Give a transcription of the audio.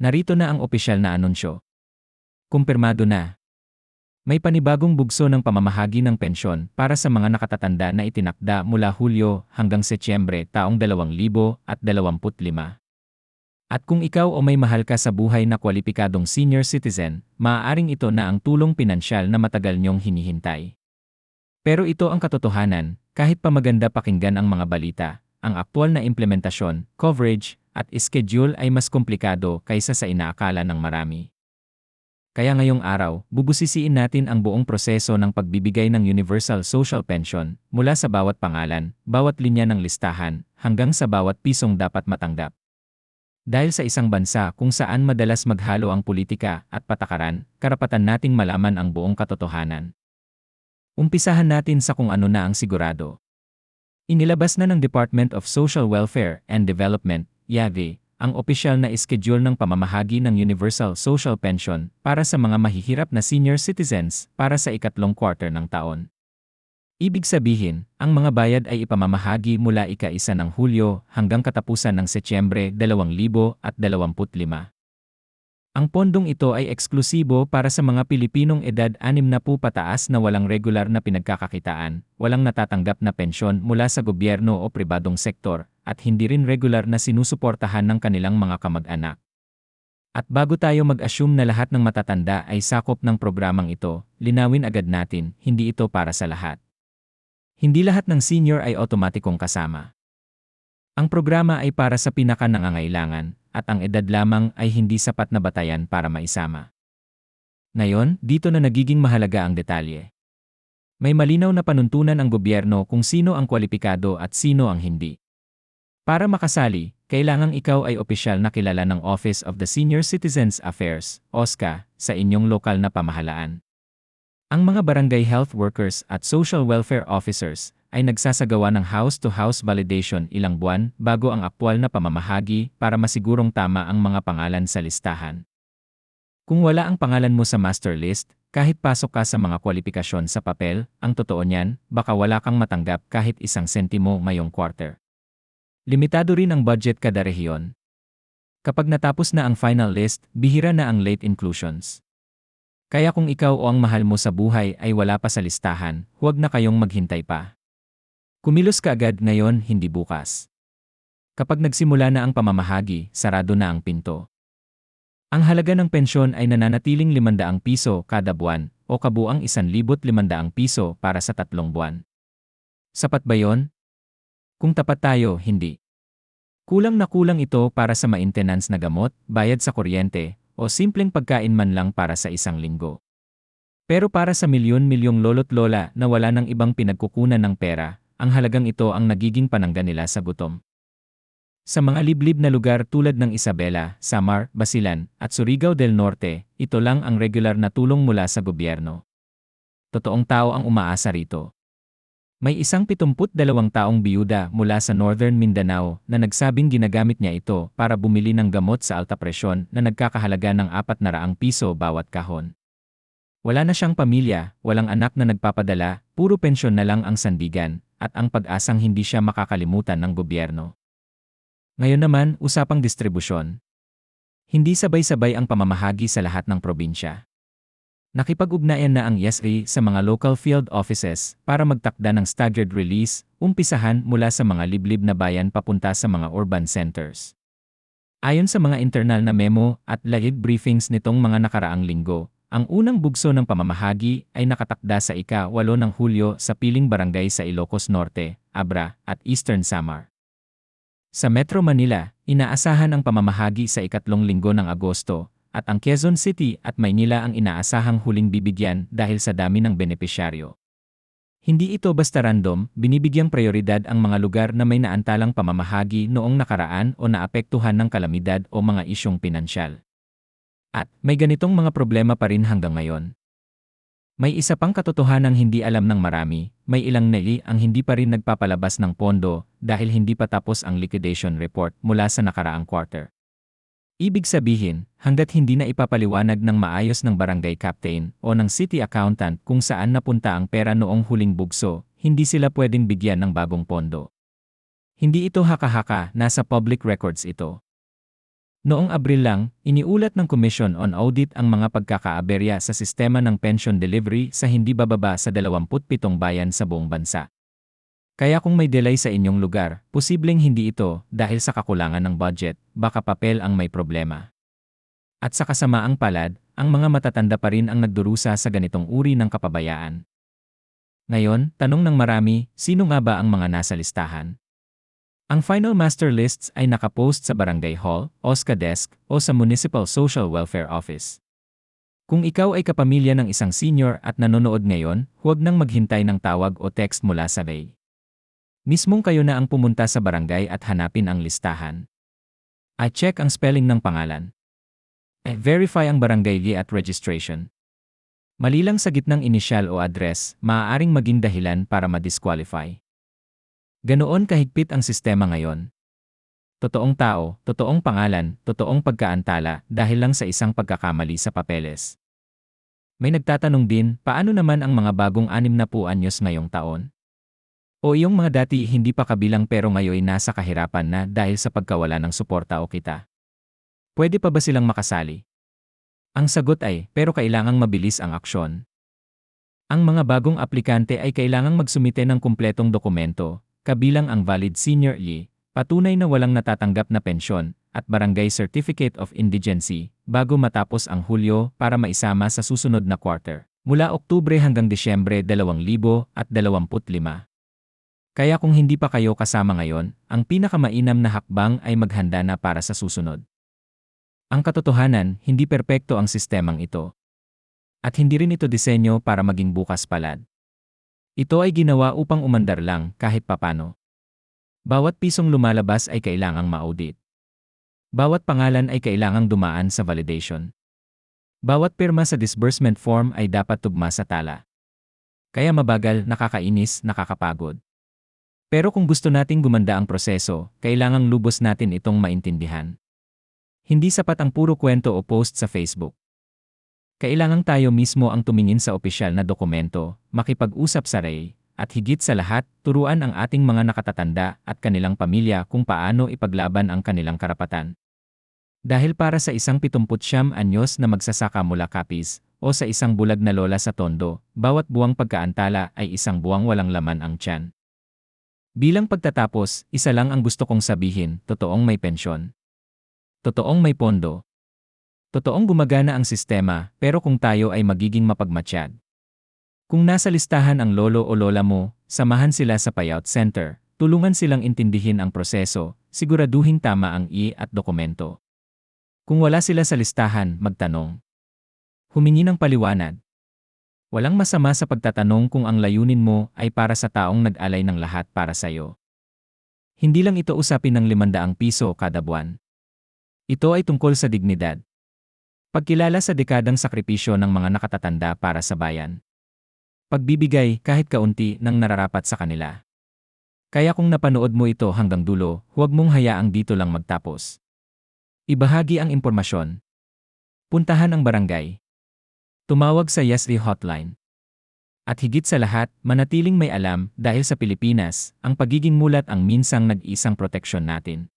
Narito na ang opisyal na anunsyo. Kumpirmado na. May panibagong bugso ng pamamahagi ng pensyon para sa mga nakatatanda na itinakda mula Hulyo hanggang Setyembre taong 2025. At kung ikaw o may mahal ka sa buhay na kwalipikadong senior citizen, maaaring ito na ang tulong pinansyal na matagal niyong hinihintay. Pero ito ang katotohanan, kahit pa maganda pakinggan ang mga balita, ang aktwal na implementasyon, coverage, at schedule ay mas komplikado kaysa sa inaakala ng marami. Kaya ngayong araw, bubusisiin natin ang buong proseso ng pagbibigay ng Universal Social Pension mula sa bawat pangalan, bawat linya ng listahan, hanggang sa bawat pisong dapat matanggap. Dahil sa isang bansa kung saan madalas maghalo ang politika at patakaran, karapatan nating malaman ang buong katotohanan. Umpisahan natin sa kung ano na ang sigurado. Inilabas na ng Department of Social Welfare and Development YAVE, ang opisyal na schedule ng pamamahagi ng Universal Social Pension para sa mga mahihirap na senior citizens para sa ikatlong quarter ng taon. Ibig sabihin, ang mga bayad ay ipamamahagi mula ika-isa ng Hulyo hanggang katapusan ng Setyembre 2025. Ang pondong ito ay eksklusibo para sa mga Pilipinong edad 60 pataas na walang regular na pinagkakakitaan, walang natatanggap na pensyon mula sa gobyerno o pribadong sektor, at hindi rin regular na sinusuportahan ng kanilang mga kamag-anak. At bago tayo mag-assume na lahat ng matatanda ay sakop ng programang ito, linawin agad natin, hindi ito para sa lahat. Hindi lahat ng senior ay otomatikong kasama. Ang programa ay para sa pinaka-nangangailangan, at ang edad lamang ay hindi sapat na batayan para maisama. Ngayon, dito na nagiging mahalaga ang detalye. May malinaw na panuntunan ang gobyerno kung sino ang kwalipikado at sino ang hindi. Para makasali, kailangang ikaw ay opisyal na kilala ng Office of the Senior Citizens Affairs, OSCA, sa inyong lokal na pamahalaan. Ang mga barangay health workers at social welfare officers ay nagsasagawa ng house-to-house validation ilang buwan bago ang aktwal na pamamahagi para masigurong tama ang mga pangalan sa listahan. Kung wala ang pangalan mo sa master list, kahit pasok ka sa mga kwalifikasyon sa papel, ang totoo niyan, baka wala kang matanggap kahit isang sentimo ngayong quarter. Limitado rin ang budget kada rehiyon. Kapag natapos na ang final list, bihira na ang late inclusions. Kaya kung ikaw o ang mahal mo sa buhay ay wala pa sa listahan, huwag na kayong maghintay pa. Kumilos ka agad ngayon, hindi bukas. Kapag nagsimula na ang pamamahagi, sarado na ang pinto. Ang halaga ng pensyon ay nananatiling 500 piso kada buwan o kabuang 1,500 piso para sa tatlong buwan. Sapat ba yon? Kung tapat tayo, hindi. Kulang na kulang ito para sa maintenance na gamot, bayad sa kuryente, o simpleng pagkain man lang para sa isang linggo. Pero para sa milyon-milyong lolo't lola na wala ng ibang pinagkukunan ng pera, ang halagang ito ang nagiging panangga nila sa gutom. Sa mga liblib na lugar tulad ng Isabela, Samar, Basilan, at Surigao del Norte, ito lang ang regular na tulong mula sa gobyerno. Totoong tao ang umaasa rito. May isang 72 taong biyuda mula sa Northern Mindanao na nagsabing ginagamit niya ito para bumili ng gamot sa alta presyon na nagkakahalaga ng 400 piso bawat kahon. Wala na siyang pamilya, walang anak na nagpapadala, puro pensyon na lang ang sandigan, at ang pag-asang hindi siya makakalimutan ng gobyerno. Ngayon naman, usapang distribusyon. Hindi sabay-sabay ang pamamahagi sa lahat ng probinsya. Nakipag-ugnayan na ang YESRI sa mga local field offices para magtakda ng staggered release, umpisahan mula sa mga liblib na bayan papunta sa mga urban centers. Ayon sa mga internal na memo at live briefings nitong mga nakaraang linggo, ang unang bugso ng pamamahagi ay nakatakda sa ika-8 ng Hulyo sa piling barangay sa Ilocos Norte, Abra, at Eastern Samar. Sa Metro Manila, inaasahan ang pamamahagi sa ikatlong linggo ng Agosto, at ang Quezon City at Maynila ang inaasahang huling bibigyan dahil sa dami ng benepisyaryo. Hindi ito basta random, binibigyang prioridad ang mga lugar na may naantalang pamamahagi noong nakaraan o naapektuhan ng kalamidad o mga isyong pinansyal. At may ganitong mga problema pa rin hanggang ngayon. May isa pang katotohanang hindi alam ng marami, may ilang neli ang hindi pa rin nagpapalabas ng pondo dahil hindi pa tapos ang liquidation report mula sa nakaraang quarter. Ibig sabihin, hanggat hindi na ipapaliwanag ng maayos ng barangay captain o ng city accountant kung saan napunta ang pera noong huling bugso, hindi sila pwedeng bigyan ng bagong pondo. Hindi ito haka-haka, nasa public records ito. Noong Abril lang, iniulat ng Commission on Audit ang mga pagkakaaberya sa sistema ng pension delivery sa hindi bababa sa 27 bayan sa buong bansa. Kaya kung may delay sa inyong lugar, posibleng hindi ito dahil sa kakulangan ng budget, baka papel ang may problema. At sa kasamaang palad, ang mga matatanda pa rin ang nagdurusa sa ganitong uri ng kapabayaan. Ngayon, tanong ng marami, sino nga ba ang mga nasa listahan? Ang final master lists ay nakapost sa Barangay Hall, OSCA Desk, o sa Municipal Social Welfare Office. Kung ikaw ay kapamilya ng isang senior at nanonood ngayon, huwag nang maghintay ng tawag o text mula sa Ray. Mismong kayo na ang pumunta sa barangay at hanapin ang listahan. I check ang spelling ng pangalan. Eh, verify ang barangay V at registration. Malilang sa gitnang inisyal o address, maaaring maging dahilan para ma-disqualify. Ganoon kahigpit ang sistema ngayon. Totoong tao, totoong pangalan, totoong pagkaantala dahil lang sa isang pagkakamali sa papeles. May nagtatanong din, paano naman ang mga bagong anim na anyos ngayong taon? O yung mga dati hindi pa kabilang pero ngayon nasa kahirapan na dahil sa pagkawala ng suporta o kita? Pwede pa ba silang makasali? Ang sagot ay, pero kailangang mabilis ang aksyon. Ang mga bagong aplikante ay kailangang magsumite ng kumpletong dokumento, kabilang ang valid senior E, patunay na walang natatanggap na pensyon, at Barangay Certificate of Indigency, bago matapos ang Hulyo para maisama sa susunod na quarter, mula Oktubre hanggang Disyembre 2025. Kaya kung hindi pa kayo kasama ngayon, ang pinakamainam na hakbang ay maghanda na para sa susunod. Ang katotohanan, hindi perpekto ang sistemang ito. At hindi rin ito disenyo para maging bukas palad. Ito ay ginawa upang umandar lang kahit papano. Bawat pisong lumalabas ay kailangang ma-audit. Bawat pangalan ay kailangang dumaan sa validation. Bawat pirma sa disbursement form ay dapat tugma sa tala. Kaya mabagal, nakakainis, nakakapagod. Pero kung gusto nating gumanda ang proseso, kailangang lubos natin itong maintindihan. Hindi sapat ang puro kwento o post sa Facebook. Kailangang tayo mismo ang tumingin sa opisyal na dokumento, makipag-usap sa RAY, at higit sa lahat, turuan ang ating mga nakatatanda at kanilang pamilya kung paano ipaglaban ang kanilang karapatan. Dahil para sa isang 79 anyos na magsasaka mula kapis, o sa isang bulag na lola sa tondo, bawat buwang pagkaantala ay isang buwang walang laman ang tiyan. Bilang pagtatapos, isa lang ang gusto kong sabihin, totoong may pensyon. Totoong may pondo, Totoong gumagana ang sistema, pero kung tayo ay magiging mapagmatsyag. Kung nasa listahan ang lolo o lola mo, samahan sila sa payout center, tulungan silang intindihin ang proseso, siguraduhin tama ang I at dokumento. Kung wala sila sa listahan, magtanong. Humingi ng paliwanag. Walang masama sa pagtatanong kung ang layunin mo ay para sa taong nag-alay ng lahat para sa iyo. Hindi lang ito usapin ng 500 piso kada buwan. Ito ay tungkol sa dignidad. Pagkilala sa dekadang sakripisyo ng mga nakatatanda para sa bayan. Pagbibigay kahit kaunti ng nararapat sa kanila. Kaya kung napanood mo ito hanggang dulo, huwag mong hayaang dito lang magtapos. Ibahagi ang impormasyon. Puntahan ang barangay. Tumawag sa YesRe hotline. At higit sa lahat, manatiling may alam dahil sa Pilipinas, ang pagiging mulat ang minsang nag-isang proteksyon natin.